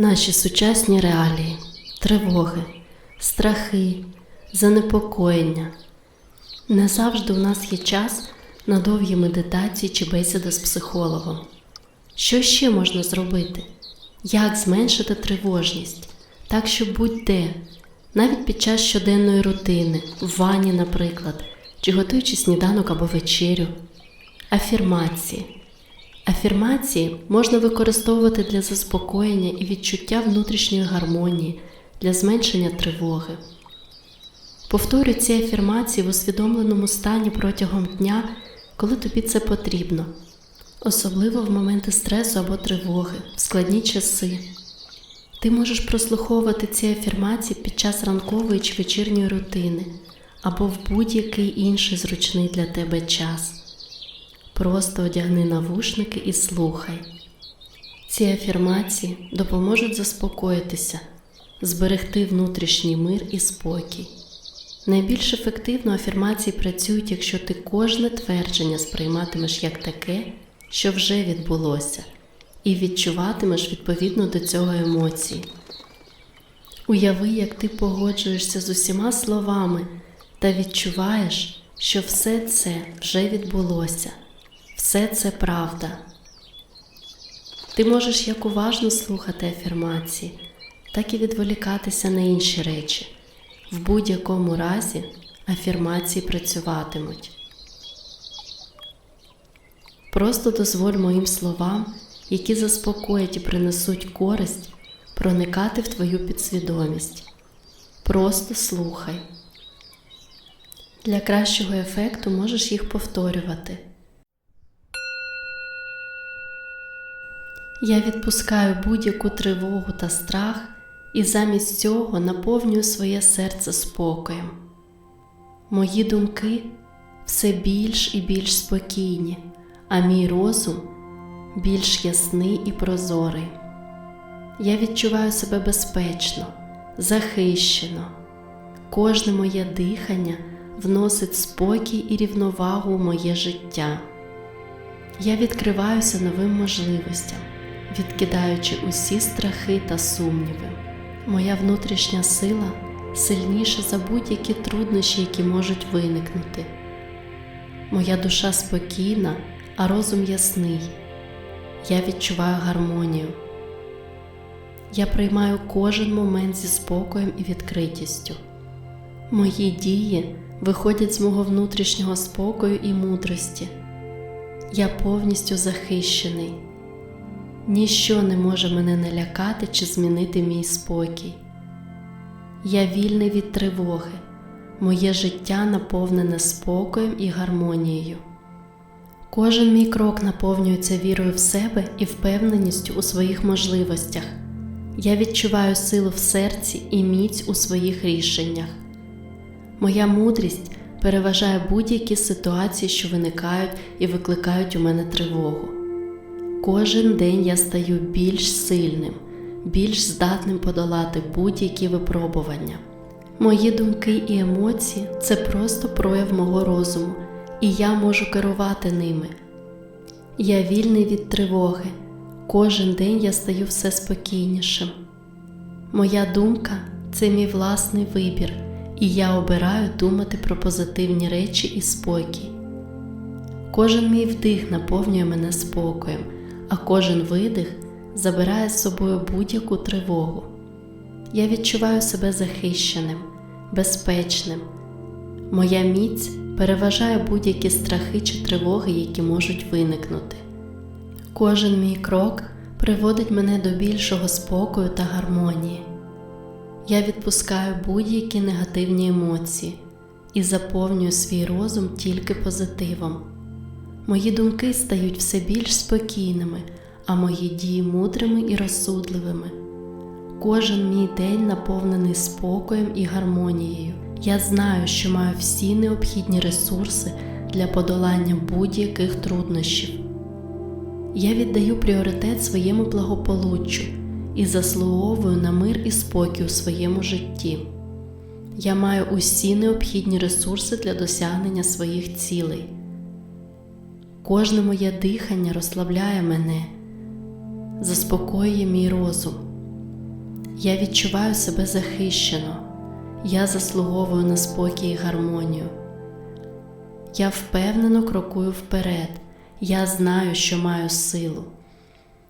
Наші сучасні реалії, тривоги, страхи, занепокоєння. Не завжди у нас є час на довгі медитації чи бесіди з психологом. Що ще можна зробити? Як зменшити тривожність? Так, щоб будь-де, навіть під час щоденної рутини, в ванні, наприклад, чи готуючи сніданок або вечерю. Афірмації. Афірмації можна використовувати для заспокоєння і відчуття внутрішньої гармонії, для зменшення тривоги. Повторюй ці афірмації в усвідомленому стані протягом дня, коли тобі це потрібно, особливо в моменти стресу або тривоги, в складні часи. Ти можеш прослуховувати ці афірмації під час ранкової чи вечірньої рутини або в будь-який інший зручний для тебе час. Просто одягни навушники і слухай. Ці афірмації допоможуть заспокоїтися, зберегти внутрішній мир і спокій. Найбільш ефективно афірмації працюють, якщо ти кожне твердження сприйматимеш як таке, що вже відбулося, і відчуватимеш відповідно до цього емоції. Уяви, як ти погоджуєшся з усіма словами та відчуваєш, що все це вже відбулося. Все це правда. Ти можеш як уважно слухати афірмації, так і відволікатися на інші речі. В будь-якому разі афірмації працюватимуть. Просто дозволь моїм словам, які заспокоять і принесуть користь, проникати в твою підсвідомість. Просто слухай. Для кращого ефекту можеш їх повторювати. Я відпускаю будь-яку тривогу та страх і замість цього наповнюю своє серце спокоєм. Мої думки все більш і більш спокійні, а мій розум більш ясний і прозорий. Я відчуваю себе безпечно, захищено. Кожне моє дихання вносить спокій і рівновагу у моє життя. Я відкриваюся новим можливостям відкидаючи усі страхи та сумніви. Моя внутрішня сила сильніша за будь-які труднощі, які можуть виникнути. Моя душа спокійна, а розум ясний. Я відчуваю гармонію. Я приймаю кожен момент зі спокоєм і відкритістю. Мої дії виходять з мого внутрішнього спокою і мудрості. Я повністю захищений. Ніщо не може мене налякати чи змінити мій спокій. Я вільний від тривоги, моє життя наповнене спокоєм і гармонією. Кожен мій крок наповнюється вірою в себе і впевненістю у своїх можливостях. Я відчуваю силу в серці і міць у своїх рішеннях. Моя мудрість переважає будь-які ситуації, що виникають і викликають у мене тривогу. Кожен день я стаю більш сильним, більш здатним подолати будь-які випробування. Мої думки і емоції це просто прояв мого розуму, і я можу керувати ними. Я вільний від тривоги, кожен день я стаю все спокійнішим. Моя думка це мій власний вибір, і я обираю думати про позитивні речі і спокій. Кожен мій вдих наповнює мене спокоєм а кожен видих забирає з собою будь-яку тривогу. Я відчуваю себе захищеним, безпечним. Моя міць переважає будь-які страхи чи тривоги, які можуть виникнути. Кожен мій крок приводить мене до більшого спокою та гармонії. Я відпускаю будь-які негативні емоції і заповнюю свій розум тільки позитивом. Мої думки стають все більш спокійними, а мої дії мудрими і розсудливими. Кожен мій день наповнений спокоєм і гармонією. Я знаю, що маю всі необхідні ресурси для подолання будь-яких труднощів. Я віддаю пріоритет своєму благополуччю і заслуговую на мир і спокій у своєму житті. Я маю усі необхідні ресурси для досягнення своїх цілей. Кожне моє дихання розслабляє мене, заспокоює мій розум. Я відчуваю себе захищено. Я заслуговую на спокій і гармонію. Я впевнено крокую вперед. Я знаю, що маю силу.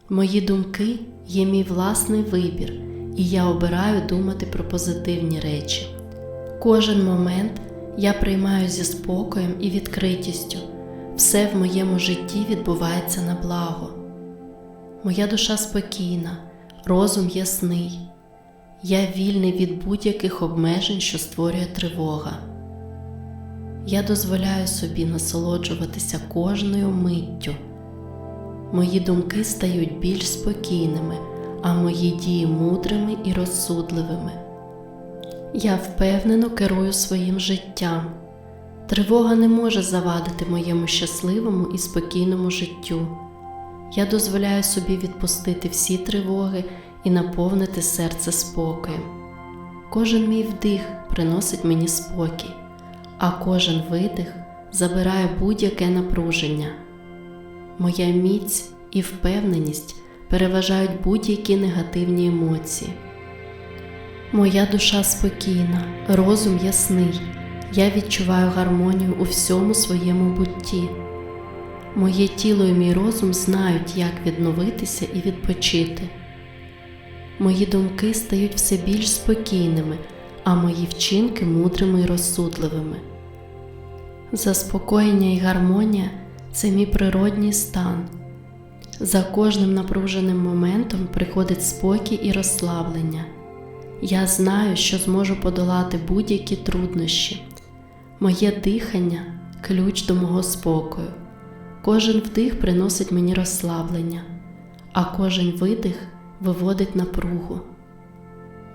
Мої думки є мій власний вибір, і я обираю думати про позитивні речі. Кожен момент я приймаю зі спокоєм і відкритістю. Все в моєму житті відбувається на благо. Моя душа спокійна, розум ясний. Я вільний від будь-яких обмежень, що створює тривога. Я дозволяю собі насолоджуватися кожною миттю. Мої думки стають більш спокійними, а мої дії мудрими і розсудливими. Я впевнено керую своїм життям. Тривога не може завадити моєму щасливому і спокійному життю. Я дозволяю собі відпустити всі тривоги і наповнити серце спокоєм. Кожен мій вдих приносить мені спокій, а кожен видих забирає будь-яке напруження. Моя міць і впевненість переважають будь-які негативні емоції. Моя душа спокійна, розум ясний. Я відчуваю гармонію у всьому своєму бутті. Моє тіло і мій розум знають, як відновитися і відпочити. Мої думки стають все більш спокійними, а мої вчинки мудрими і розсудливими. Заспокоєння і гармонія це мій природній стан. За кожним напруженим моментом приходить спокій і розслаблення. Я знаю, що зможу подолати будь-які труднощі. Моє дихання ключ до мого спокою. Кожен вдих приносить мені розслаблення, а кожен видих виводить напругу.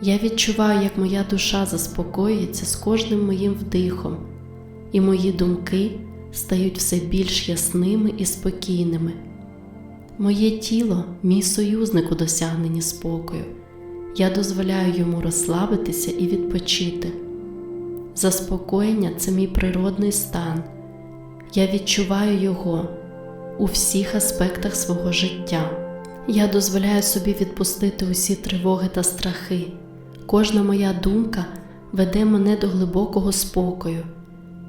Я відчуваю, як моя душа заспокоюється з кожним моїм вдихом, і мої думки стають все більш ясними і спокійними. Моє тіло мій союзник у досягненні спокою. Я дозволяю йому розслабитися і відпочити. Заспокоєння це мій природний стан. Я відчуваю його у всіх аспектах свого життя. Я дозволяю собі відпустити усі тривоги та страхи. Кожна моя думка веде мене до глибокого спокою.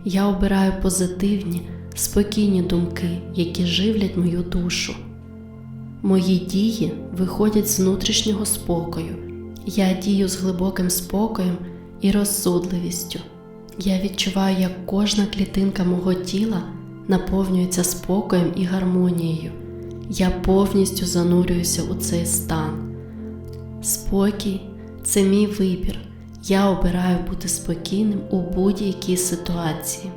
Я обираю позитивні, спокійні думки, які живлять мою душу. Мої дії виходять з внутрішнього спокою. Я дію з глибоким спокоєм і розсудливістю. Я відчуваю, як кожна клітинка мого тіла наповнюється спокоєм і гармонією. Я повністю занурююся у цей стан. Спокій це мій вибір. Я обираю бути спокійним у будь-якій ситуації.